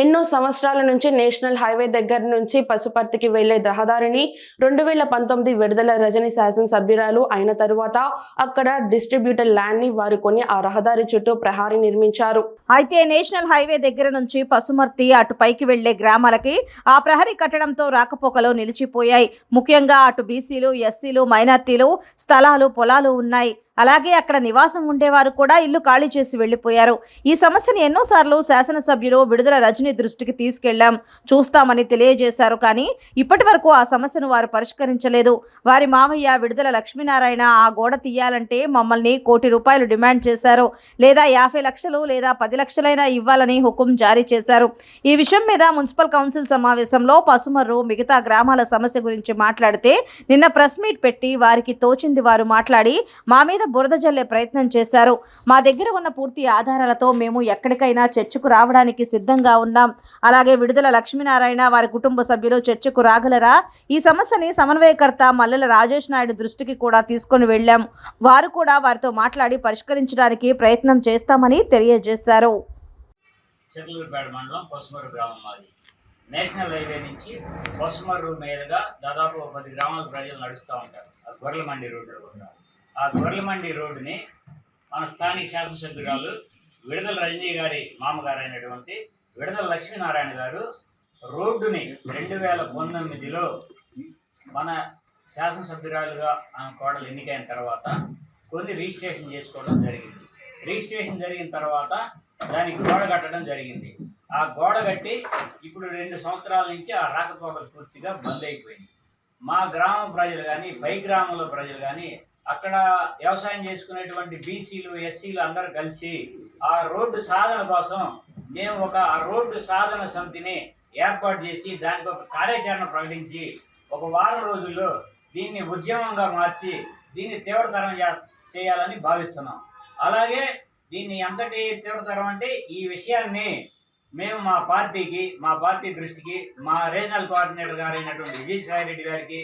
ఎన్నో సంవత్సరాల నుంచి నేషనల్ హైవే దగ్గర నుంచి పశుపర్తికి వెళ్ళే రహదారిని రెండు వేల పంతొమ్మిది విడుదల రజని శాసనసభ్యురాలు అయిన తరువాత అక్కడ డిస్ట్రిబ్యూటర్ ల్యాండ్ని వారు కొని ఆ రహదారి చుట్టూ ప్రహారీ నిర్మించారు. అయితే నేషనల్ హైవే దగ్గర నుంచి పశుమర్తి అటు పైకి వెళ్ళే గ్రామాలకి ఆ ప్రహరీ కట్టడంతో రాకపోకలు నిలిచిపోయాయి. ముఖ్యంగా అటు బీసీలు ఎస్సీలు మైనార్టీలు స్థలాలు పొలాలు ఉన్నాయి. అలాగే అక్కడ నివాసం ఉండేవారు కూడా ఇల్లు ఖాళీ చేసి వెళ్ళిపోయారు ఈ సమస్యను ఎన్నోసార్లు శాసనసభ్యులు విడుదల రజనీ దృష్టికి తీసుకెళ్ళాం చూస్తామని తెలియజేశారు కానీ ఇప్పటి వరకు ఆ సమస్యను వారు పరిష్కరించలేదు. వారి మామయ్య విడుదల లక్ష్మీనారాయణ ఆ గోడ తీయాలంటే మమ్మల్ని కోటి రూపాయలు డిమాండ్ చేశారు. లేదా యాభై లక్షలు లేదా పది లక్షలైనా ఇవ్వాలని హుకుం జారీ చేశారు. ఈ విషయం మీద మున్సిపల్ కౌన్సిల్ సమావేశంలో పసుమర్రు మిగతా గ్రామాల సమస్య గురించి మాట్లాడితే నిన్న ప్రెస్ మీట్ పెట్టి వారికి తోచింది వారు మాట్లాడి మా మీద బురద జల్లే ప్రయత్నం చేశారు. మా దగ్గర ఉన్న పూర్తి ఆధారాలతో మేము ఎక్కడికైనా చర్చకు రావడానికి సిద్ధంగా ఉన్నాం. అలాగే విడుదల లక్ష్మీనారాయణ వారి కుటుంబ సభ్యులు చర్చకు రాగలరా? ఈ సమస్యని సమన్వయకర్త మల్లెల రాజేష్ నాయుడు దృష్టికి కూడా తీసుకొని వెళ్ళాం. వారు కూడా వారితో మాట్లాడి పరిష్కరించడానికి ప్రయత్నం చేస్తామని తెలియజేశారు. మండలం గ్రామం మాది. నేషనల్ హైవే నుంచి పసుమరు మీదుగా దాదాపు పది గ్రామాల ప్రజలు నడుస్తూ ఉంటారు. ఆ గొర్రెల మండి రోడ్డు కూడా. ఆ గొర్రెమండి రోడ్డుని మన స్థానిక శాసనసభ్యురాలు విడుదల రజనీ గారి మామగారు అయినటువంటి విడుదల లక్ష్మీనారాయణ గారు రోడ్డుని రెండు వేల పంతొమ్మిదిలో మన శాసనసభ్యురాలుగా ఆమె కోడలు ఎన్నికైన తర్వాత కొన్ని రిజిస్ట్రేషన్ చేసుకోవడం జరిగింది. రిజిస్ట్రేషన్ జరిగిన తర్వాత దానికి గోడ కట్టడం జరిగింది. ఆ గోడ కట్టి ఇప్పుడు రెండు సంవత్సరాల నుంచి ఆ రాకపోకలు పూర్తిగా బంద్ అయిపోయింది మా గ్రామ ప్రజలు కానీ పై గ్రామంలో ప్రజలు కానీ అక్కడ వ్యవసాయం చేసుకునేటువంటి బీసీలు ఎస్సీలు అందరూ కలిసి ఆ రోడ్డు సాధన కోసం మేము ఒక ఆ రోడ్డు సాధన సమితిని ఏర్పాటు చేసి దానికి ఒక కార్యాచరణ ప్రకటించి ఒక వారం రోజుల్లో దీన్ని ఉద్యమంగా మార్చి దీన్ని తీవ్రతరం చేయాలని భావిస్తున్నాం. అలాగే దీన్ని ఎంతటి తీవ్రతరం అంటే ఈ విషయాన్ని మేము మా పార్టీకి మా పార్టీ దృష్టికి మా రీజనల్ కోఆర్డినేటర్ గారు అయినటువంటి విజయసాయి రెడ్డి గారికి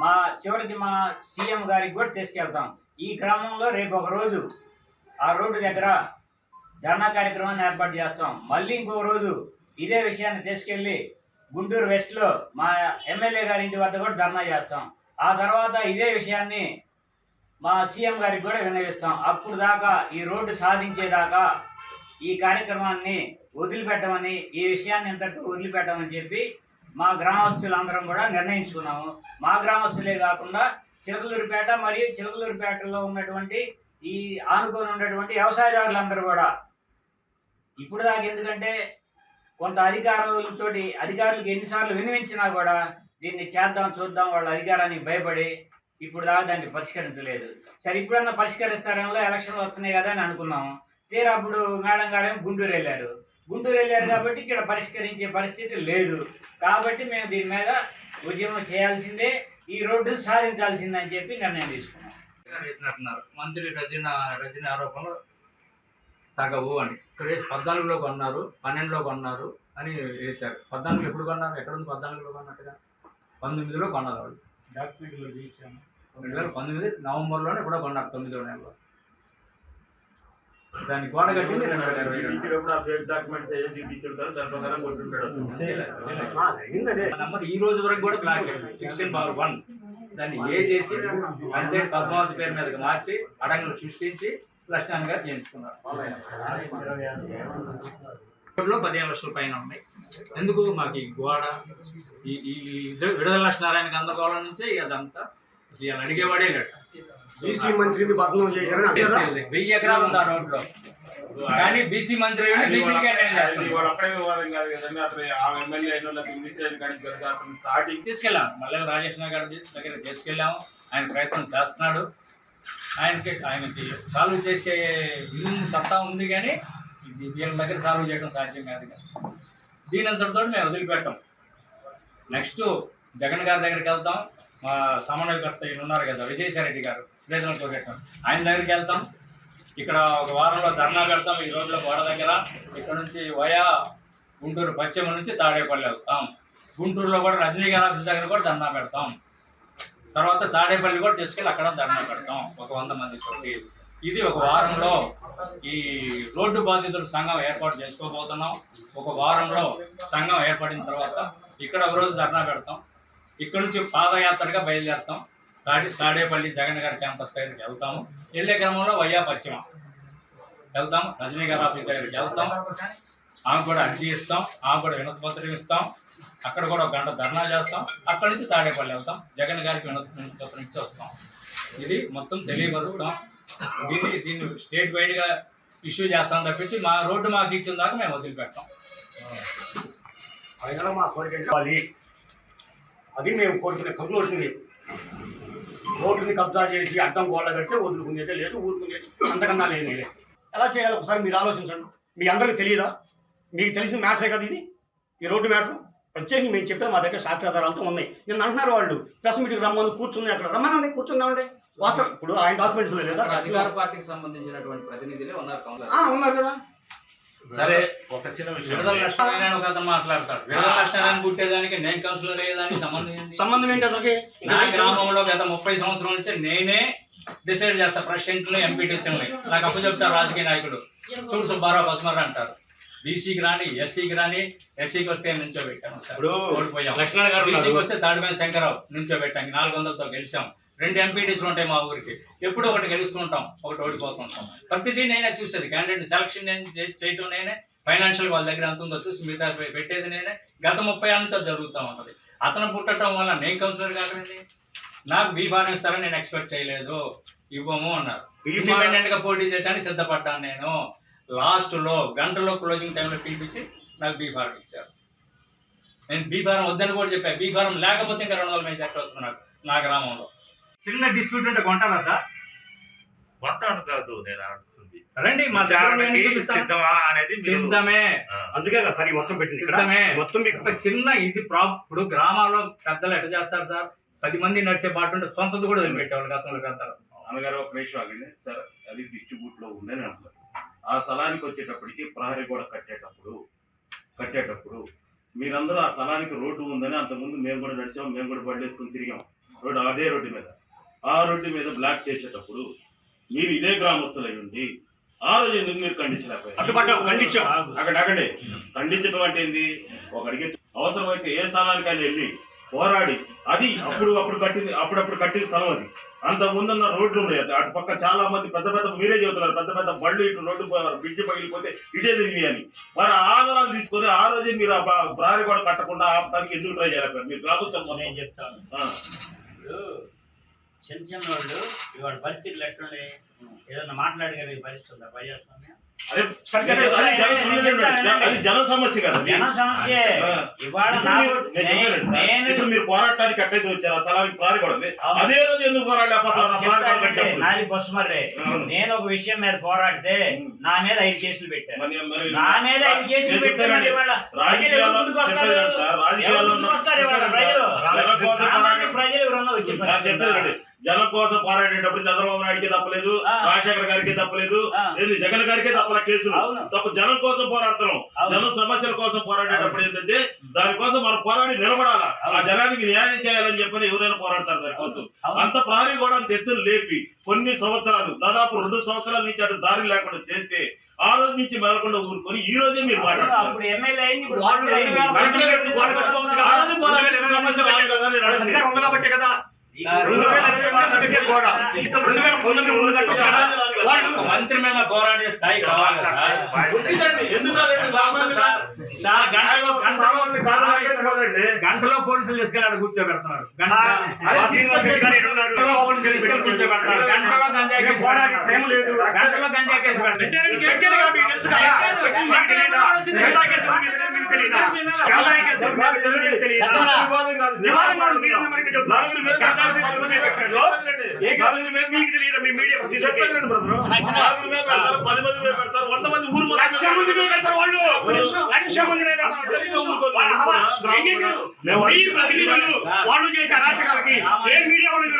మా చివరికి మా సీఎం గారికి కూడా తీసుకెళ్తాం. ఈ క్రమంలో రేపు ఒక రోజు ఆ రోడ్డు దగ్గర ధర్నా కార్యక్రమాన్ని ఏర్పాటు చేస్తాం. మళ్ళీ ఇంకో రోజు ఇదే విషయాన్ని తీసుకెళ్ళి గుంటూరు వెస్ట్లో మా ఎమ్మెల్యే గారి ఇంటి వద్ద కూడా ధర్నా చేస్తాం. ఆ తర్వాత ఇదే విషయాన్ని మా సీఎం గారికి కూడా విన్నవిస్తాం. అప్పుడు దాకా ఈ రోడ్డు సాధించేదాకా ఈ కార్యక్రమాన్ని వదిలిపెట్టమని ఈ విషయాన్ని ఇంతటితో వదిలిపెట్టమని చెప్పి మా గ్రామస్తులందరం కూడా నిర్ణయించుకున్నాము. మా గ్రామస్తులే కాకుండా చిలకలూరిపేట మరియు చిలకలూరిపేటలో ఉన్నటువంటి ఈ ఆనుకొని ఉన్నటువంటి వ్యవసాయదారులందరూ కూడా ఇప్పుడు దాకా ఎందుకంటే కొంత అధికారులతోటి అధికారులకు ఎన్నిసార్లు వినిపించినా కూడా దీన్ని చేద్దాం చూద్దాం వాళ్ళ అధికారానికి భయపడి ఇప్పుడు దాకా దాన్ని పరిష్కరించలేదు. సరే ఇప్పుడన్నా పరిష్కరిస్తారేమో ఎలక్షన్లు వస్తున్నాయి కదా అని అనుకున్నాము. తీరా అప్పుడు మేడం గారేమో గుంటూరు వెళ్ళారు. గుంటూరు వెళ్ళారు కాబట్టి ఇక్కడ పరిష్కరించే పరిస్థితి లేదు. కాబట్టి మేము దీని మీద ఉద్యమం చేయాల్సిందే ఈ రోడ్డును సాధించాల్సిందే అని చెప్పి నిర్ణయం తీసుకున్నాం. వేసినట్టున్నారు. మంత్రి రజన రజన ఆరోపణలు తగవు అని. ఇక్కడ వేసి పద్నాలుగులో కొన్నారు పన్నెండులో కొన్నారు అని వేశారు. పద్నాలుగు ఎప్పుడు కొన్నారు? ఎక్కడ ఉంది పద్నాలుగులో కొన్నట్టుగా? పంతొమ్మిదిలో కొన్నారు వాళ్ళు. పంతొమ్మిది నవంబర్లోనే ఎప్పుడో కొన్నారు తొమ్మిదో నెలలో దాన్ని గోడ కట్టింది రెండు వేల ఇరవై రెండు ఇచ్చినప్పుడు ఆ ఫేక్ డాక్యుమెంట్స్ ఏదో చూపించుంటారు దాని ప్రకారం కొట్టుంటాడు నంబర్ ఈ రోజు వరకు కూడా బ్లాక్ సిక్స్టీన్ పవర్ వన్. దాన్ని ఏ చేసి అంతే పద్మావతి పేరు మీదకి మార్చి అడంగులు సృష్టించి లక్ష్మణ్ గారు చేయించుకున్నారు పదిహేను లక్షల పైన ఉన్నాయి. ఎందుకు? మాకు ఈ గోడ ఈ ఈ విడుదల లక్ష్మీనారాయణకి అందగోళం నుంచే అదంతా అసలు అడిగేవాడే లేట బీసీ మంత్రిని భగ్నం చేశారని కదా? వెయ్యి ఎకరాలు ఉంది ఆ రోడ్లో కానీ బీసీ మంత్రి స్టార్టింగ్ తీసుకెళ్ళాం. మళ్ళీ రాజేష్ గారి దగ్గర తీసుకెళ్ళాము. ఆయన ప్రయత్నం చేస్తున్నాడు. ఆయనకి ఆయనకి సాల్వ్ చేసే సత్తా ఉంది కానీ దీని దగ్గర సాల్వ్ చేయడం సాధ్యం కాదు దీని అంతటితో మేము వదిలిపెట్టాం. నెక్స్ట్ జగన్ గారి దగ్గరికి వెళ్తాం. మా సమన్వయకర్త ఈయన ఉన్నారు కదా విజయసాయి రెడ్డి గారు. నేషనల్ కోఆర్డినేటర్ ఆయన దగ్గరికి వెళ్తాం. ఇక్కడ ఒక వారంలో ధర్నా పెడతాం ఈ రోడ్ల గోడ దగ్గర. ఇక్కడ నుంచి వయా గుంటూరు పశ్చిమ నుంచి తాడేపల్లి వెళ్తాం. గుంటూరులో కూడా రజనీ గారి ఆఫీస్ దగ్గర కూడా ధర్నా పెడతాం. తర్వాత తాడేపల్లి కూడా తీసుకెళ్ళి అక్కడ ధర్నా పెడతాం. ఒక వంద మంది తోటి. ఇది ఒక వారంలో ఈ రోడ్డు బాధితుల సంఘం ఏర్పాటు చేసుకోబోతున్నాం. ఒక వారంలో సంఘం ఏర్పడిన తర్వాత ఇక్కడ ఒక రోజు ధర్నా పెడతాం. ఇక్కడ నుంచి పాదయాత్రగా బయలుదేరుతాం. తాడే తాడేపల్లి జగన్ గారి క్యాంపస్ దగ్గరికి వెళ్తాము. వెళ్ళే క్రమంలో వయ్యా పశ్చిమ. వెళ్తాం రజనీ గారి ఆఫీస్ దగ్గరికి వెళ్తాం. ఆమె కూడా అర్జీ ఇస్తాం. ఆమె కూడా వినతి పత్రం ఇస్తాం. అక్కడ కూడా ఒక గంట ధర్నా చేస్తాం. అక్కడ నుంచి తాడేపల్లి వెళ్తాం. జగన్ గారికి వినతి పత్రం ఇచ్చి వస్తాం. ఇది మొత్తం తెలియపరుస్తాం. దీన్ని దీన్ని స్టేట్ వైడ్గా ఇష్యూ చేస్తాం తప్పించి మా రోడ్డు మాకు ఇచ్చిన దాకా మేము వదిలిపెట్టాం. అది మేము కోరుకునే కంక్లూషన్ ఇది. రోడ్డుని కబ్జా చేసి అడ్డం గోళ్ళ కడితే వదులుకునేదే లేదు ఊరుకునేది అంతకన్నా లేదు లేదు. ఎలా చేయాలి ఒకసారి మీరు ఆలోచించండి. మీ అందరికీ తెలియదా? మీకు తెలిసిన మ్యాటరే కదా ఇది? ఈ రోడ్డు మ్యాటర్? ప్రత్యేకంగా మేము చెప్పారు మా దగ్గర సాక్ష్యాధారాలతో ఉన్నాయి. నిన్న అంటున్నారు వాళ్ళు ప్రెస్ మీటింగ్ రమ్మని కూర్చుని అక్కడ. రమ్మనండి కూర్చుందామండి వాస్తవం. ఇప్పుడు ఆయన డాక్యుమెంట్స్ లేదా అధికార పార్టీకి సంబంధించినటువంటి ప్రతినిధులే ఉన్నారు ఉన్నారు కదా. సరే ఒక చిన్న విడుదల నష్టమైన ఒక అతను మాట్లాడతాడు. విడుదల నష్టాన్ని పుట్టేదానికి నేను కౌన్సిలర్ అయ్యేదానికి సంబంధం ఏంటి? సంబంధం ఏంటి అసలుకి? నా గ్రామంలో గత ముప్పై సంవత్సరాల నుంచి నేనే డిసైడ్ చేస్తా ప్రెసిడెంట్లు ఎంపీటీసీలని. నాకు అప్పు చెప్తారు రాజకీయ నాయకుడు. చూడు సుబ్బారావు బస్మర్ అంటారు. బీసీకి రాని ఎస్సీకి రాని ఎస్సీకి వస్తే నుంచో పెట్టాను ఇప్పుడు ఓడిపోయాం. బీసీకి. వస్తే తాడిపల్లి శంకరరావు నుంచో పెట్టాం నాలుగు వందలతో గెలిచాం. రెండు ఎంపీటీసీలు ఉంటాయి మా ఊరికి. ఎప్పుడు ఒకటి గెలుస్తుంటాం ఒకటి ఓడిపోతుంటాం ప్రతిదీ నేనే చూసేది క్యాండిడేట్ సెలక్షన్ నేను చేయటం నేనే ఫైనాన్షియల్ వాళ్ళ దగ్గర ఎంత ఉందో చూసి మిగతా పెట్టేది నేనే. గత ముప్పై ఏళ్ళ నుంచి జరుగుతూ ఉంటుంది. అతను పుట్టడం వల్ల నేను కౌన్సిలర్ కాకండి నాకు బీ ఫారం ఇస్తారని నేను ఎక్స్పెక్ట్ చేయలేదు. ఇవ్వము అన్నారు. బీ ఫారం- ఇండిపెండెంట్గా పోటీ చేయడానికి సిద్ధపడ్డాను నేను. లాస్ట్లో గంటలో క్లోజింగ్ టైంలో పిలిపించి నాకు బీ ఫారం ఇచ్చారు. నేను బీ ఫారం వద్దని కూడా చెప్పాను బీ ఫారం లేకపోతే ఇంకా రెండు వందల మంది వస్తుంది నాకు నా గ్రామంలో చిన్న డిస్ప్యూట్ ఉంటే కొంటారా సార్? మొత్తం కాదు నేను అడుగుతుంది. రండి మా విచారణకి. సిద్ధమా అనేది మీరు- సిద్ధమే. అందుకే కదా సార్ ఈ మొత్తం పెట్టింది ఇక్కడ. సిద్ధమే. మొత్తం మీకు ఒక చిన్న ఇది ప్రాబ్ ఇప్పుడు గ్రామాల్లో పెద్దలు ఎట్లా చేస్తారు సార్? పది మంది నడిచే బాట ఉంటే సొంతది కూడా వదిలిపెట్టేవాళ్ళు గతంలో పెడతారు అన్నగారు ఒక నిమిషం ఆగండి. సార్ అది డిస్ట్రిబ్యూట్లో ఉందని అంటున్నారు ఆ స్థలానికి వచ్చేటప్పటికి ప్రహరీ గోడ కట్టేటప్పుడు కట్టేటప్పుడు మీరందరూ ఆ స్థలానికి రోడ్డు ఉందని అంతకుముందు మేము కూడా నడిచాం మేము కూడా వేసుకుని తిరిగాం. రోడ్డు అదే రోడ్డు మీద. ఆ రోడ్డు మీద బ్లాక్ చేసేటప్పుడు మీరు ఇదే గ్రామస్తులై ఉండి ఆ రోజు ఎందుకు మీరు ఖండించలేకపోయారు? ఖండించాం. అక్కడ అక్కడే ఖండించడం అంటే ఏంది? ఒకడికి అవసరమైతే ఏ స్థలానికైనా వెళ్ళి పోరాడి. అది అప్పుడు అప్పుడు కట్టింది అప్పుడప్పుడు కట్టిన స్థలం అది. అంత ముందున్న రోడ్లు ఉన్నాయి. అటు పక్క చాలా మంది పెద్ద పెద్ద మీరే చెబుతున్నారు. పెద్ద పెద్ద బళ్ళు ఇటు రోడ్డు బ్రిడ్జ్ పగిలిపోతే ఇటే తిరిగి అని మరి ఆధారాలు తీసుకొని ఆ రోజే మీరు ప్రారి కూడా కట్టకుండా ఆపడానికి ఎందుకు ట్రై చేయలేకపోయారు? మీరు ప్రభుత్వం. నేను చెప్తాను. చిన్న చిన్న వాళ్ళు ఇవాళ పరిస్థితులు ఎట్లున్నాయి ఏదన్నా మాట్లాడగలిగే పరిస్థితి ఉందా ప్రజాస్వామ్యం అదే జన- సమస్య కదా. జన సమస్యే. ఇవాళ నేను మీరు పోరాటానికి కట్టయితే వచ్చారు ఆ స్థలానికి. అవును. అదే రోజు ఎందుకు పోరాడలేకపోతున్నారు? నాది అవును. నేను ఒక విషయం మీద పోరాడితే. నా మీద ఐదు కేసులు పెట్టారు నా మీద ఐదు కేసులు పెట్టారు రాజకీయాల్లో ప్రజలు ప్రజలు ఎవరన్నా వచ్చి. జనం కోసం పోరాడేటప్పుడు చంద్రబాబు నాయుడికి తప్పలేదు. రాజశేఖర్ గారికి తప్పలేదు. ఏంది జగన్ గారికే తప్పల కేసులు. తప్ప జనం కోసం పోరాడుతున్నాం అవును. జనం సమస్యల కోసం పోరాడేటప్పుడు ఏంటంటే దానికోసం మనం పోరాడి నిలబడాలా ఆ. జనానికి న్యాయం చేయాలని చెప్పని ఎవరైనా పోరాడతారు దానికోసం. అంత ప్రాణి కూడా అంత ఎత్తులు లేపి కొన్ని సంవత్సరాలు దాదాపు రెండు సంవత్సరాల నుంచి అటు దారి లేకుండా చేస్తే ఆ రోజు నుంచి మెదలకుండా ఊరుకొని ఈ రోజే మీరు మాట్లాడుతున్నారు సమస్య కదా మంత్రి మీద పోరాడే స్థాయి కావాలి గంటలో పోలీసులు తీసుకెళ్ళి కూర్చోబెడుతున్నారు గంట అదే శ్రీనివాస్ రెడ్డి గారు ఎక్కడున్నారు? గంటలో పోలీసులు తీసుకెళ్ళి కూర్చోబెడతారు గంటలో గంజాయి కేసు. గంటలో గంజాయి కేసు పెడతారు పెడతారు, పది మంది మీద పెడతారు, వంద మంది ఊరు మొత్తం లక్ష మంది మీద పెడతారు వాళ్ళు. లక్ష మంది మీద. వాళ్ళ ప్రతినిధులు చేసే అరాచకాలకి ఏ మీడియా వాళ్ళు ఇది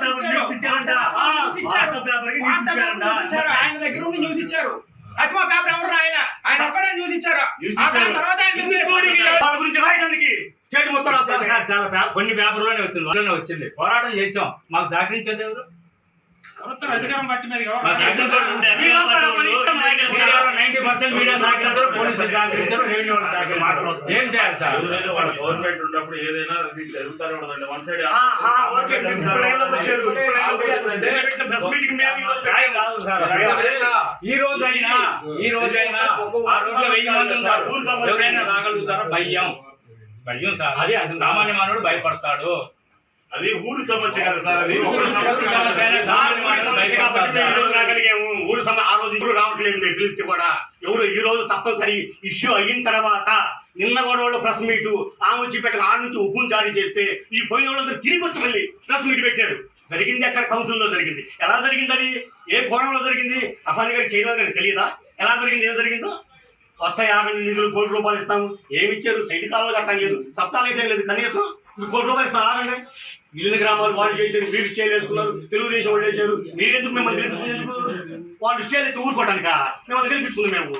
పేపర్ న్యూస్ ఇచ్చారంట. పేపర్ న్యూస్ ఇచ్చారంట. ఆయన దగ్గర ఉండి న్యూస్ ఇచ్చారు. అటు మా పేపర్ ఎవరు రాయలే? ఆయన ఒక్కడే న్యూస్ ఇచ్చారు. న్యూస్ ఆ ఇచ్చారు. తర్వాత ఆయన ఎందుకు పోనీకి? వాళ్ళ గురించి రాయడానికి చేతి మొత్తం రాస్తారు చాలా కొన్ని పేపర్లోనే వచ్చింది వాళ్ళనే వచ్చింది. పోరాటం చేసాం మాకు సహకరించేది ఎవరు? ప్రభుత్వం అధికారం బట్టి మీద మీడియా సహకరించరు పోలీసులు సహకరించరు రెవెన్యూ వాళ్ళు సహకరించరు ఏం చేయాలి సార్? గవర్నమెంట్ ఉన్నప్పుడు ఏదైనా ఉండదండి వన్ సైడ్ ఈ రోజైనా ఈ రోజైనా ఆ రోజులో వెయ్యి మంది ఉంటారు. ఎవరైనా రాగలుగుతారా? భయం. భయం సార్. అదే. సామాన్య మానవుడు భయపడతాడు. అది ఊరి సమస్య కదా సార్ అది సమస్య సమస్య ఊరి సమస్య రాగలిగాము. ఊరి సమ ఆ రోజు ఇప్పుడు రావట్లేదు మేము పిలిస్తే కూడా. ఎవరు ఈ రోజు తప్పనిసరి ఇష్యూ అయిన తర్వాత నిన్న కూడా వాళ్ళు ప్రెస్ మీట్ ఆమె వచ్చి పెట్టిన ఆ నుంచి ఉప్పును జారీ చేస్తే ఈ పోయిన వాళ్ళందరూ తిరిగి వచ్చి మళ్ళీ ప్రెస్ మీట్ పెట్టారు. జరిగింది అక్కడ కౌన్సిల్లో జరిగింది. ఎలా జరిగింది అది? ఏ కోణంలో జరిగింది? అఫాని గారికి చైర్మన్ గారికి తెలియదా? ఎలా జరిగింది? ఏం జరిగిందో? వస్తాయి యాభై నిధులు కోటి రూపాయలు ఇస్తాము. ఏమి ఇచ్చారు? సైడ్ కాలువలు కట్టలేదు సప్తాలు లేదు. కనీసం మీరు కోటి రూపాయలు ఇస్తాను ఆగండి. మిగిలిన గ్రామాలు వాళ్ళు చేశారు మీరు స్టేలు వేసుకున్నారు తెలుగుదేశం వాళ్ళు చేశారు. మీరెందుకు మిమ్మల్ని గెలిపించుకునేందుకు వాళ్ళు స్టేలు అయితే ఊరుకోవటానిక? మిమ్మల్ని గెలిపించుకున్నాం మేము.